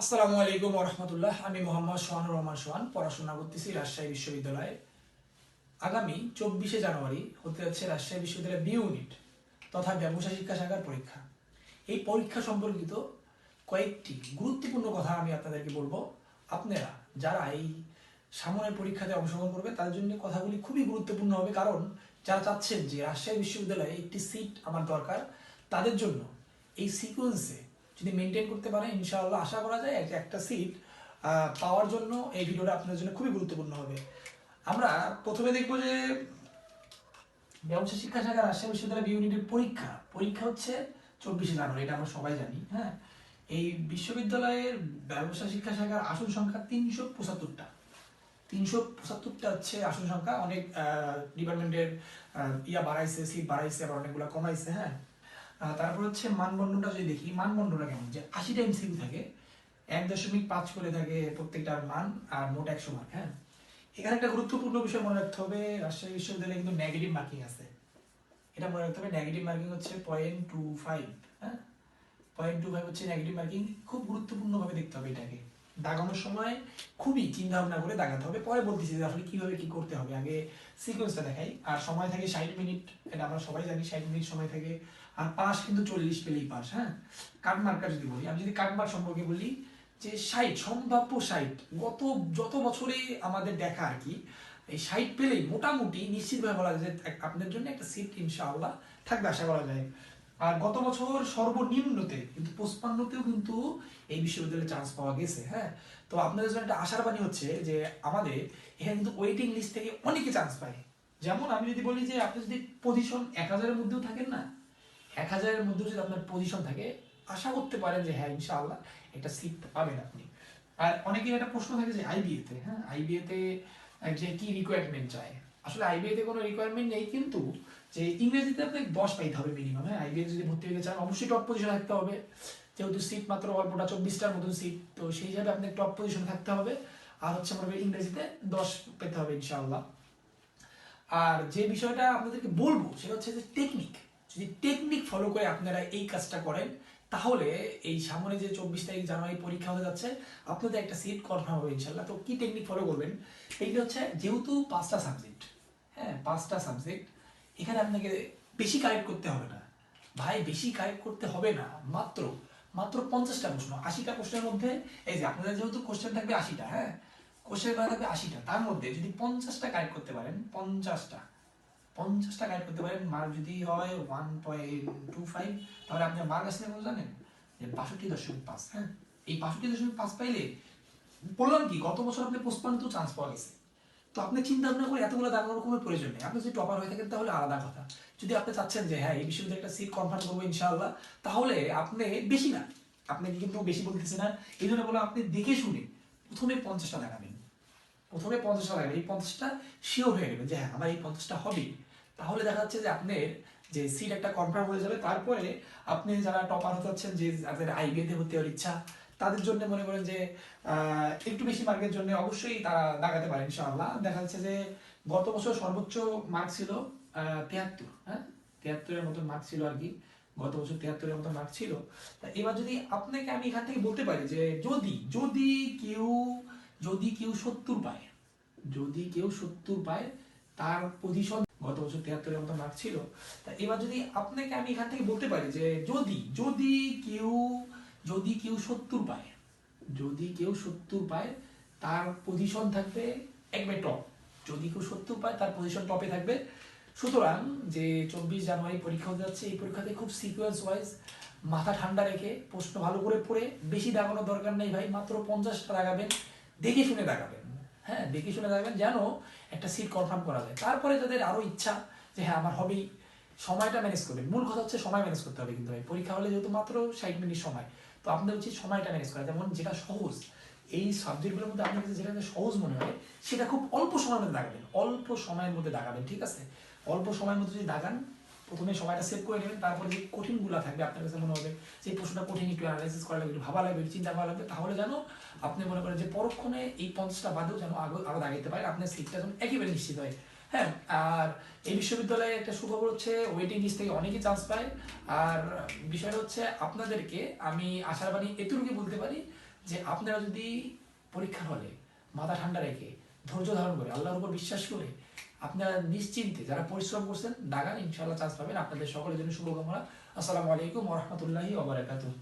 আসসালামু আলাইকুম রহমতুল্লাহ আমি মোহাম্মদ সোহানুর রহমান সোহান, পড়াশোনা করতেছি রাজশাহী বিশ্ববিদ্যালয়ে। আগামী চব্বিশে জানুয়ারি হতে যাচ্ছে রাজশাহী বিশ্ববিদ্যালয়ের বি ইউনিট তথা ব্যবসা শিক্ষা শাখার পরীক্ষা। এই পরীক্ষা সম্পর্কিত কয়েকটি গুরুত্বপূর্ণ কথা আমি আপনাদেরকে বলব। আপনারা যারা এই সামনের পরীক্ষাতে অংশগ্রহণ করবে, তাদের জন্য কথাগুলি খুবই গুরুত্বপূর্ণ হবে। কারণ যারা চাচ্ছেন যে রাজশাহী বিশ্ববিদ্যালয়ে একটি সিট আমার দরকার, তাদের জন্য এই সিকোয়েন্সে যদি মেনটেন করতে পারে ইনশাআল্লাহ আশা করা যায় একটা সিট পাওয়ার জন্য এই ভিডিওটা আপনাদের জন্য খুবই গুরুত্বপূর্ণ হবে। আমরা প্রথমে দেখব যে ব্যবসা শিক্ষা শাখা রাজশাহী বিশ্ববিদ্যালয় ইউনিটের পরীক্ষা। পরীক্ষা হচ্ছে চব্বিশে জানুয়ারি, এটা আমরা সবাই জানি হ্যাঁ? এই বিশ্ববিদ্যালয়ের ব্যবসা শিক্ষা শাখার আসন সংখ্যা তিনশো পঁচাত্তরটা। তিনশো পঁচাত্তরটা হচ্ছে আসন সংখ্যা, অনেক ডিপার্টমেন্টের ইয়া বাড়াইছে সিট বাড়াইছে, আবার অনেকগুলো কমাইছে হ্যাঁ? তারপর হচ্ছে মানদণ্ডটা যদি দেখি, মানদণ্ডটা কেমন? যে আশিটা এমসিকিউ থাকে, এক দশমিক পাঁচ করে থাকে প্রত্যেকটার মান আর মোট একশো মার্ক হ্যাঁ? এখানে একটা গুরুত্বপূর্ণ বিষয় মনে রাখতে হবে, রাজশাহী বিশ্ববিদ্যালয়ে কিন্তু নেগেটিভ মার্কিং আছে। এটা মনে রাখতে হবে নেগেটিভ মার্কিং হচ্ছে পয়েন্ট টু ফাইভ হ্যাঁ? পয়েন্ট টু ফাইভ হচ্ছে নেগেটিভ মার্কিং খুব গুরুত্বপূর্ণভাবে দেখতে হবে এটাকে। দাগানোর সময় খুবই চিন্তা ভাবনা করে দাগাতে হবে। পরে বলতেছি যে আসলে কীভাবে কি করতে হবে? আগে সিকোয়েন্সটা দেখাই। আর সময় থাকে ষাট মিনিট, এটা আমরা সবাই জানি, ষাট মিনিট সময় থাকে। আর পাস কিন্তু চল্লিশ পেলেই পাস হ্যাঁ? কাট মার্কার যদি বলি, আমি যদি কাট মার্ক সম্পর্কে বলি, যে ষাট, সম্ভাব্য ষাট, গত যত বছরে আমাদের দেখা আর কি, এই ষাট পেলেই মোটামুটি নিশ্চিতভাবে বলা যায় যে আপনাদের জন্য একটা সিট ইনশাআল্লাহ থাকবে, আশা করা যায়। আর গত বছর সর্বনিম্নতে কিন্তু পঁচপান্নতেও কিন্তু এই বিশ্ববিদ্যালয়ে চান্স পাওয়া গেছে হ্যাঁ? তো আপনাদের জন্য একটা আশার বাণী হচ্ছে যে আমাদের এখানে কিন্তু ওয়েটিং লিস্ট থেকে অনেকে চান্স পায়। যেমন আমি যদি বলি যে আপনি যদি পজিশন এক হাজারের মধ্যেও থাকেন না এক হাজারের মধ্যেও যদি আপনার পজিশন থাকে আশা করতে পারেন যে হ্যাঁ ইনশাআল্লাহ একটা সিট পাবেন আপনি। আর অনেকের একটা প্রশ্ন থাকে যে আইবিএ তে হ্যাঁ? আইবিএ তে আহ, যে কি রিকোয়ারমেন্ট চায়? আসলে আইবিএ তে কোনো রিকোয়ারমেন্ট নেই কিন্তু যে ইংরেজিতে আপনাকে দশ পাইতে হবে মিনিমাম হ্যাঁ? আইবিএ যদি ভর্তি হতে চান অবশ্যই টপ পজিশনে থাকতে হবে। যেহেতু সিট মাত্র অল্পটা, চব্বিশটার মতন সিট তো সেই হিসাবে আপনাকে টপ পজিশনে থাকতে হবে। আর হচ্ছে আমাদের ইংরেজিতে দশ পেতে হবে ইনশাআল্লাহ। আর যে বিষয়টা আপনাদেরকে বলব, সেটা হচ্ছে যে টেকনিক যদি টেকনিক ফলো করে আপনারা এই কাজটা করেন, তাহলে এই সামনে যে চব্বিশ তারিখ জানুয়ারি পরীক্ষা হতে যাচ্ছে, আপনাদের একটা সিট কনফার্ম হবে ইনশাল্লাহ তো কি টেকনিক ফলো করবেন? এইটা হচ্ছে যেহেতু পাঁচটা সাবজেক্ট হ্যাঁ পাঁচটা সাবজেক্ট এখানে আপনাকে বেশি কালেক্ট করতে হবে না। ভাই, বেশি কালেক্ট করতে হবে না, মাত্র মাত্র পঞ্চাশটা প্রশ্ন, আশিটা প্রশ্নের মধ্যে, এই যে আপনাদের যেহেতু কোশ্চেন থাকবে আশিটা হ্যাঁ? কোশ্চেন থাকবে আশিটা। তার মধ্যে যদি পঞ্চাশটা কালেক্ট করতে পারেন, পঞ্চাশটা পঞ্চাশটা কালেক্ট করতে পারেন মার্ক যদি হয় ওয়ান পয়েন্ট টু ফাইভ তাহলে আপনার মার্ক আসলে কোনো জানেন? যে বাষট্টি দশমিক পাঁচ হ্যাঁ? এই বাষট্টি দশমিক পাঁচ পাইলে, বললাম কি, গত বছর আপনি পোস্টপান তো চান্স পাওয়া গেছে। তো আপনি চিন্তা ভাবনা করে এতগুলো দাঁড়ানোর কোনো প্রয়োজন নেই। আপনি যদি টপার হয়ে থাকেন তাহলে আলাদা কথা। যদি আপনি চাচ্ছেন যে হ্যাঁ এই বিশ্ববিদ্যালয়ে একটা সিট কনফার্ম করব ইনশাআল্লাহ, তাহলে আপনি বেশি না। আপনি কিন্তু বেশি বলতেছে না। এই জন্য বলো, আপনি দেখে শুনে প্রথমে পঞ্চাশটা দেখাবেন প্রথমে পঞ্চাশটা লাগবে এই পঞ্চাশটা শিওর হয়ে গেবে যে হ্যাঁ আমার এই পঞ্চাশটা হবে। তাহলে দেখা যাচ্ছে যে, আপনার যে সিট একটা কনফার্ম হয়ে যাবে। তারপরে আপনি যারা টপার হতে চাচ্ছেন, যে যাদের আইবিএতে ভর্তি হওয়ার ইচ্ছা তাদের জন্য মনে করেন যে একটু বেশি মার্কের জন্য অবশ্যই তারা দাগাতে পারে, ইনশাআল্লাহ। দেখা যাচ্ছে যে, গত বছর সর্বোচ্চ মার্ক ছিল তিয়াত্তর হ্যাঁ? তিয়াত্তরের মতো মার্ক ছিল আর কি। গত বছর তিয়াত্তরের মতো মার্ক ছিল। তা এবার যদি আপনাকে আমি এখান থেকে বলতে পারি যে, যদি যদি কেউ যদি কেউ সত্তর পায়, যদি কেউ সত্তর পায়, তার পজিশন গত বছর তিয়াত্তরের মতো মার্ক ছিল। তা এবার যদি আপনাকে আমি এখান থেকে বলতে পারি যে, যদি যদি কেউ যদি কেউ সত্তর পায়, যদি কেউ সত্তর পায়, তার পজিশন থাকবে একবার টপ যদি কেউ সত্তর পায়, তার পজিশন টপে থাকবে। সুতরাং যে চব্বিশ জানুয়ারি পরীক্ষা হতে যাচ্ছে, এই পরীক্ষাতে খুব সিকোয়েন্স ওয়াইজ মাথা ঠান্ডা রেখে প্রশ্ন ভালো করে পড়ে, বেশি দাগানোর দরকার নেই ভাই, মাত্র পঞ্চাশটা দাগাবেন, দেখে শুনে দাগাবেন। হ্যাঁ দেখে শুনে দাগাবেন যেন একটা সিট কনফার্ম করা যায়। তারপরে যাদের আরও ইচ্ছা যে হ্যাঁ আমার হবেই সময়টা ম্যানেজ করবেন। মূল কথা হচ্ছে সময় ম্যানেজ করতে হবে কিন্তু ভাই। পরীক্ষা হলে যেহেতু মাত্র ষাট মিনিট সময় তো আপনাদের উচিত সময়টা ম্যানেজ করা। যেমন যেটা সহজ, এই সাবজেক্টগুলোর মধ্যে আপনার কাছে যেটা সহজ মনে হয়, সেটা খুব অল্প সময়ের মধ্যে দাগাবেন। অল্প সময়ের মধ্যে দাগাবেন, ঠিক আছে? অল্প সময়ের মধ্যে যদি দাগান, প্রথমে সময়টা সেভ করে নেবেন, তারপরে যে কঠিনগুলো থাকবে আপনার কাছে মনে হবে, যে প্রশ্নটা কঠিন, একটু অ্যানালাইসিস করা লাগবে ভাবা লাগবে চিন্তা করা লাগবে, তাহলে যেন আপনি মনে করেন যে পরক্ষণে এই পঞ্চাশটা বাদেও যেন আগে আরও দাগাইতে পারে আপনার সিটটা যেন একেবারে নিশ্চিত হয়। হ্যাঁ আর এই বিশ্ববিদ্যালয়ে একটা সুখবর হচ্ছে ওয়েটিং লিস্ট থেকে অনেকেই চান্স পায়। আর বিষয়টা হচ্ছে, আপনাদেরকে আমি আশার বাণী এতটুকু বলতে পারি যে আপনারা যদি পরীক্ষার হলে মাথা ঠান্ডা রেখে, ধৈর্য ধারণ করে, আল্লাহর উপর বিশ্বাস করে, আপনারা নিশ্চিন্তে যারা পরিশ্রম করছেন দাগান ইনশাআল্লাহ চান্স পাবেন। আপনাদের সকলের জন্য শুভকামনা। আসসালামু আলাইকুম ওরহমতুল্লাহি ওবরাকাতুহ